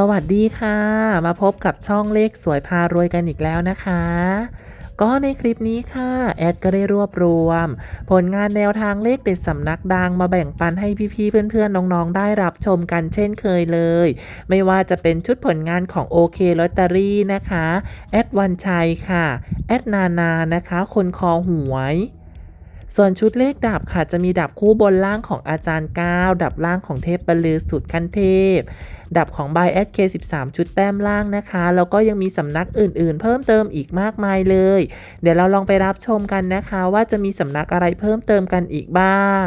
สวัสดีค่ะ มาพบกับช่องเลขสวยพารวยกันอีกแล้วนะคะ ก็ในคลิปนี้ค่ะ แอดก็ได้รวบรวม ผลงานแนวทางเลขเด็ดสำนักดังมาแบ่งปันให้พี่ๆเพื่อนๆ น้องๆ ได้รับชมกันเช่นเคยเลย ไม่ว่าจะเป็นชุดผลงานของโอเคลอตเตอรี่นะคะ แอดวันชัยค่ะ แอดนานานะคะ คนคอหวย ส่วนชุดเลขดับค่ะจะมีดับคู่บนล่างของอาจารย์ก้าวดับล่างของเทพบรรลือสุดขั้นเทพ ดับของบายแอดเค13ชุดแต้มล่างนะคะ แล้วก็ยังมีสำนักอื่นๆ เพิ่มเติมอีกมากมายเลย เดี๋ยวเราลองไปรับชมกันนะคะ ว่าจะมีสำนักอะไรเพิ่มเติมกันอีกบ้าง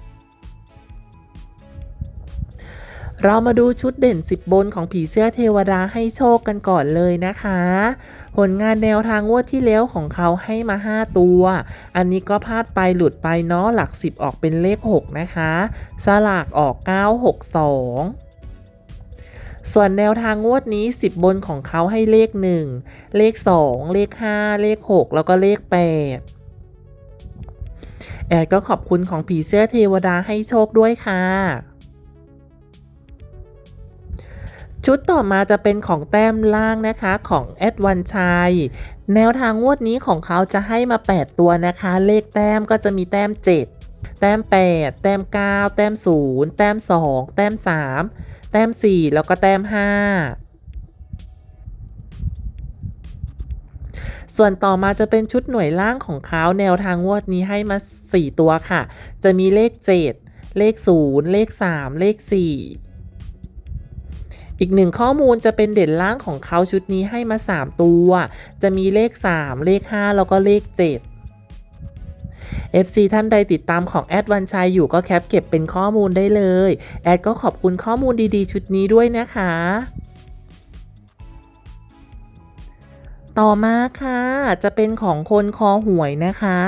เรามาดูชุดเด่น 10 บนของผีเสื้อเทวดาให้โชคกันก่อนเลยนะคะ ผลงานแนวทางงวดที่แล้วของเขาให้มา 5 ตัว อันนี้ก็พลาดไปหลุดไปเนาะหลัก 10 ออกเป็นเลข 6 นะคะ สลากออก 962ส่วนแนวทางงวดนี้ 10 บนของเขาให้เลข 1 เลข 2 เลข 5 เลข 6 แล้วก็เลข 8 แอดก็ขอบคุณของผีเสื้อเทวดาให้โชคด้วยค่ะ ชุดต่อมาจะเป็นของแต้มล่างนะคะของแอดวันชัยแนวทางงวดนี้ของเขาจะให้มา 8 ตัวนะคะ เลขแต้มก็จะมีแต้ม 7 แต้ม 8 แต้ม 9 แต้ม 0 แต้ม 2 แต้ม 3 แต้ม 4 แล้วก็แต้ม 5ส่วนต่อมาจะเป็นชุดหน่วยล่างของเขาแนวทางงวดนี้ให้มา 4 ตัวค่ะ จะมีเลข 7 เลข 0 เลข 3 เลข 4 อีกหนึ่งข้อมูลจะเป็นเด่นล่างของเขาชุดนี้ให้มา 3 ตัว จะมีเลข 3 เลข 5 แล้วก็เลข 7 FC ท่านใดติดตามของแอดวันชัยอยู่ก็แคปเก็บเป็นข้อมูลได้เลย แอดก็ขอบคุณข้อมูลดีๆ ชุดนี้ด้วยนะคะ ต่อมาค่ะ จะเป็นของคนคอหวยนะคะ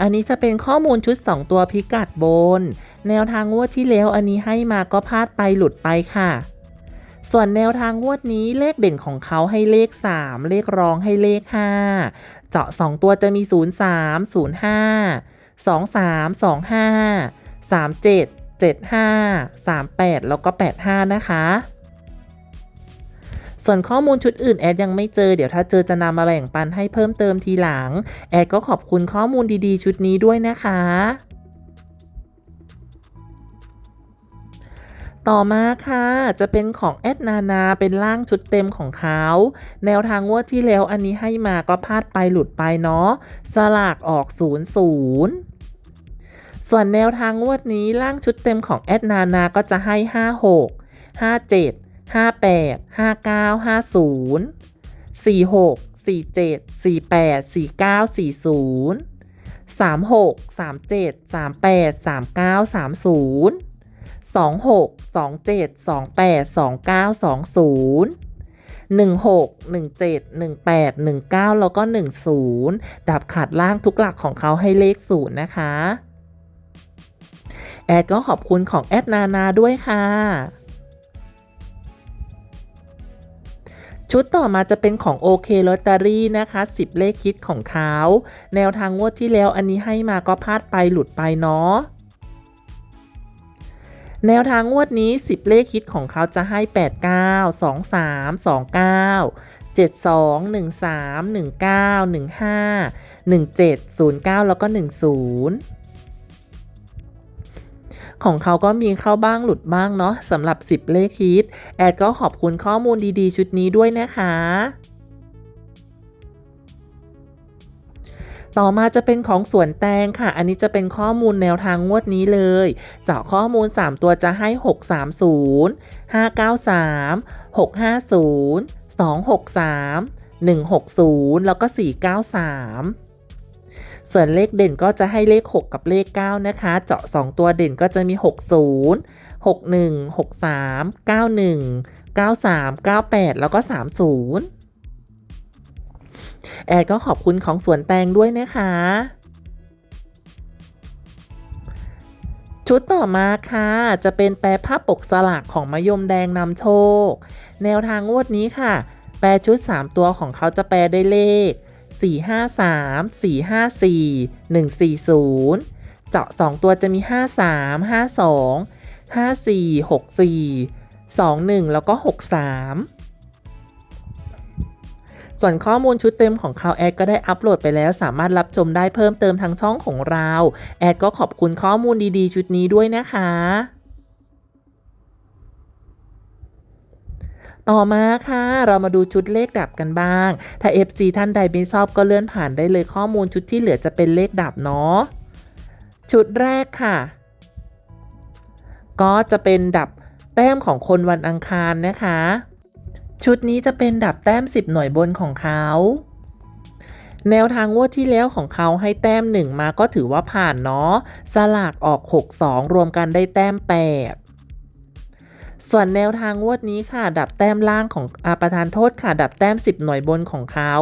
อันนี้จะเป็นข้อมูลชุด 2 ตัวพิกัดบน แนวทางงวดที่แล้วอันนี้ให้มาก็พลาดไปหลุดไปค่ะ ส่วนแนวทางงวดนี้เลขเด่นของเขาให้เลข 3 เลขรองให้เลข 5 เจาะ 2 ตัวจะมี 0 3 0 5 2 3 2 5 3 7 7 5 3 8 แล้วก็ 85 นะคะ ส่วนข้อมูลชุดอื่นแอดยังไม่เจอ เดี๋ยวถ้าเจอจะนำมาแบ่งปันให้เพิ่มเติมทีหลัง แอดก็ขอบคุณข้อมูลดีๆ ชุดนี้ด้วยนะคะ ต่อมาค่ะ จะเป็นของแอดนานาเป็นร่างชุดเต็มของเขาแนวทางงวดที่แล้วอันนี้ให้มาก็พลาดไปหลุดไปเนาะสลากออก0 0ส่วนแนวทางงวดนี้ร่างชุดเต็มของแอดนานาก็จะให้ 56 57 58 59 50 46 47 48 49 40 36 37 38 39 30 26 27 28 29 20 16 17 18 19 แล้วก็ 10 ดับขาดล่างทุกหลักของเขาให้เลข 0 นะคะ แอดก็ขอบคุณของแอดนานาด้วยค่ะ ชุดต่อมาจะเป็นของโอเคลอตเตอรี่นะคะ 10 เลขคิดของเขา แนวทางงวดที่แล้วอันนี้ให้มาก็พลาดไปหลุดไปเนาะ แนวทางงวดนี้ 10 เลขคิดของเขาจะให้ 89 23 29 72 13 19 15 17 09 แล้วก็ 10 ของเขาก็มีเข้าบ้างหลุดบ้างเนาะสำหรับ 10 เลขคิด แอดก็ขอบคุณข้อมูลดีๆ ชุดนี้ด้วยนะคะ ต่อมาจะเป็นของสวนแตงค่ะ อันนี้จะเป็นข้อมูลแนวทางงวดนี้เลย เจาะข้อมูล 3 ตัวจะให้ 630 593 650 263 160 แล้วก็ 493ส่วนเลขเด่นก็จะให้เลข 6 กับเลข 9 นะคะ เจาะ 2 ตัวเด่นก็จะมี 60 61 63 91 93 98 แล้วก็ 30 แอดก็ขอบคุณของสวนแตงด้วยนะคะ ชุดต่อมาค่ะ จะเป็นแปรภาพปกสลากของมะยมแดงนำโชค แนวทางงวดนี้ค่ะ แปรชุด 3 ตัวของเขาจะแปลได้เลข 453 454 140เจาะ 2 ตัวจะมี 53 52 54 64 21 แล้วก็ 63 ส่วนข้อมูลชุดเต็มของเขาแอดก็ได้อัปโหลดไปแล้ว สามารถรับชมได้เพิ่มเติมทางช่องของเรา แอดก็ขอบคุณข้อมูลดีๆ ชุดนี้ด้วยนะคะต่อมาค่ะ เรามาดูชุดเลขดับกันบ้าง ถ้า FC ท่านใดไม่ชอบก็เลื่อนผ่านได้เลยข้อมูลชุดที่เหลือจะเป็นเลขดับเนาะชุดแรกค่ะ ก็จะเป็นดับแต้มของคนวันอังคารนะคะ ชุดนี้จะเป็นดับแต้ม 10 หน่วยบนของเขา แนวทางงวดที่แล้วของเขาให้แต้ม 1 มาก็ถือว่าผ่านเนาะ สลากออก 62 รวมกันได้แต้ม 8 ส่วนแนวทางงวดนี้ค่ะ ดับแต้มล่างของอาประธานโทษค่ะ ดับแต้ม 10 หน่วยบนของเขา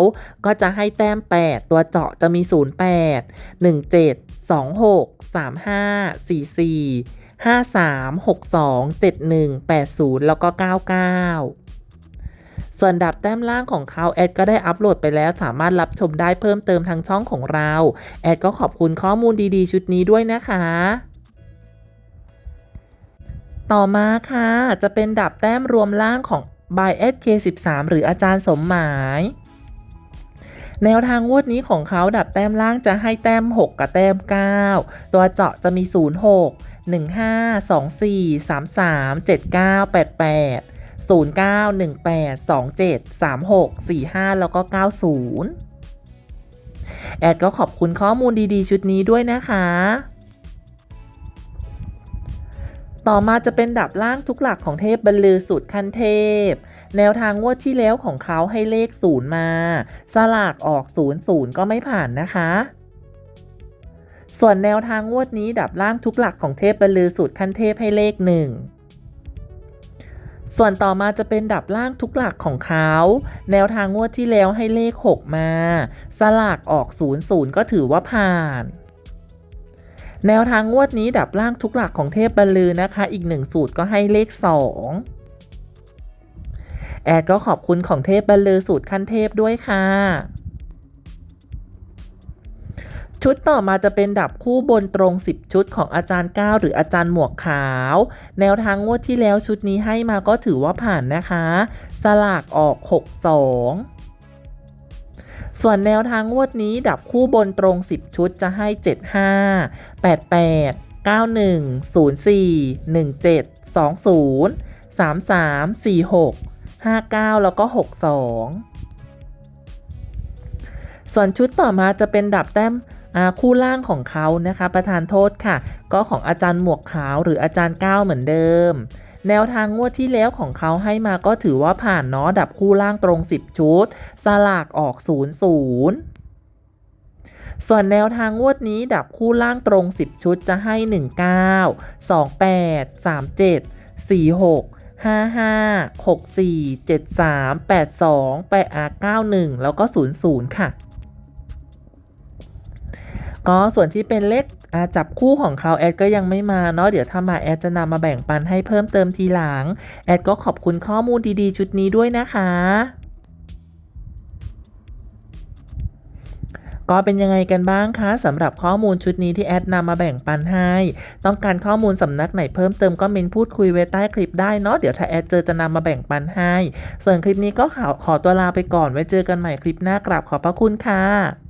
ก็จะให้แต้ม 8 ตัวเจาะจะมี 08 17 26 35 44 53 62 71 80 แล้วก็ 99 ส่วนดับแต้มล่างของเขาแอดก็ได้อัปโหลดไปแล้วสามารถรับชมได้เพิ่มเติมทางช่องของเรา แอดก็ขอบคุณข้อมูลดีๆ ชุดนี้ด้วยนะคะต่อมาค่ะ จะเป็นดับแต้มรวมล่างของ by SK13 หรืออาจารย์สมหมาย แนวทางงวดนี้ของเขาดับแต้มล่างจะให้แต้ม 6 กับแต้ม 9 ตัวเจาะจะมี 06 15 24 33 79 88 09 18 27 36 45 แล้วก็ 90 แอดก็ขอบคุณข้อมูลดีๆ ชุดนี้ด้วยนะคะ ต่อมาจะเป็นดับล่างทุกหลักของเทพบรรลือสุดขั้นเทพ แนวทางงวดที่แล้วของเขาให้เลข0มา สลากออก0 0ก็ไม่ผ่านนะคะส่วนแนวทางงวดนี้ดับล่างทุกหลักของเทพบรรลือสุดขั้นเทพให้เลข1 ส่วนต่อมาจะเป็นดับล่างทุกหลักของเขา แนวทางงวดที่แล้วให้เลข 6 มา สลากออก 0 0 ก็ถือว่าผ่าน แนวทางงวดนี้ดับล่างทุกหลักของเทพบรรลือนะคะ อีกหนึ่งสูตรก็ให้เลข 2 แอดก็ขอบคุณของเทพบรรลือสูตรขั้นเทพด้วยค่ะ ชุดต่อมาจะเป็นดับคู่บนตรง 10 ชุดของอาจารย์ก้าหรืออาจารย์หมวกขาว แนวทางงวดที่แล้วชุดนี้ให้มาก็ถือว่าผ่านนะคะ สลากออก 62ส่วนแนวทางงวดนี้ดับคู่บนตรง 10 ชุดจะให้ 75 88 91 04 17 20 33 46 59 แล้วก็ 62 ส่วนชุดต่อมาจะเป็นดับแต้ม คู่ล่างของเขานะคะ ประธานโทษค่ะ ก็ของอาจารย์หมวกขาวหรืออาจารย์ก้าวเหมือนเดิม แนวทางงวดที่แล้วของเขาให้มาก็ถือว่าผ่านเนาะดับคู่ล่างตรง 10 ชุด สลากออก 0 0ส่วนแนวทางงวดนี้ดับคู่ล่างตรง 10 ชุดจะให้ 19 28 37 46 55 64 73 82 8 91 แล้วก็ 00 ค่ะ ก็ส่วนที่เป็นเลขจับคู่ของเขาแอดก็ยังไม่มาเนาะเดี๋ยวถ้ามาแอดจะนำมาแบ่งปันให้เพิ่มเติมทีหลัง แอดก็ขอบคุณข้อมูลดีๆ ชุดนี้ด้วยนะคะก็เป็นยังไงกันบ้างคะสำหรับข้อมูลชุดนี้ที่แอดนำมาแบ่งปันให้ ต้องการข้อมูลสำนักไหนเพิ่มเติมก็เมนพูดคุยไว้ใต้คลิปได้เนาะเดี๋ยวถ้าแอดเจอจะนำมาแบ่งปันให้ ส่วนคลิปนี้ก็ขอขอตัวลาไปก่อนไว้เจอกันใหม่คลิปหน้ากราบขอบพระคุณค่ะ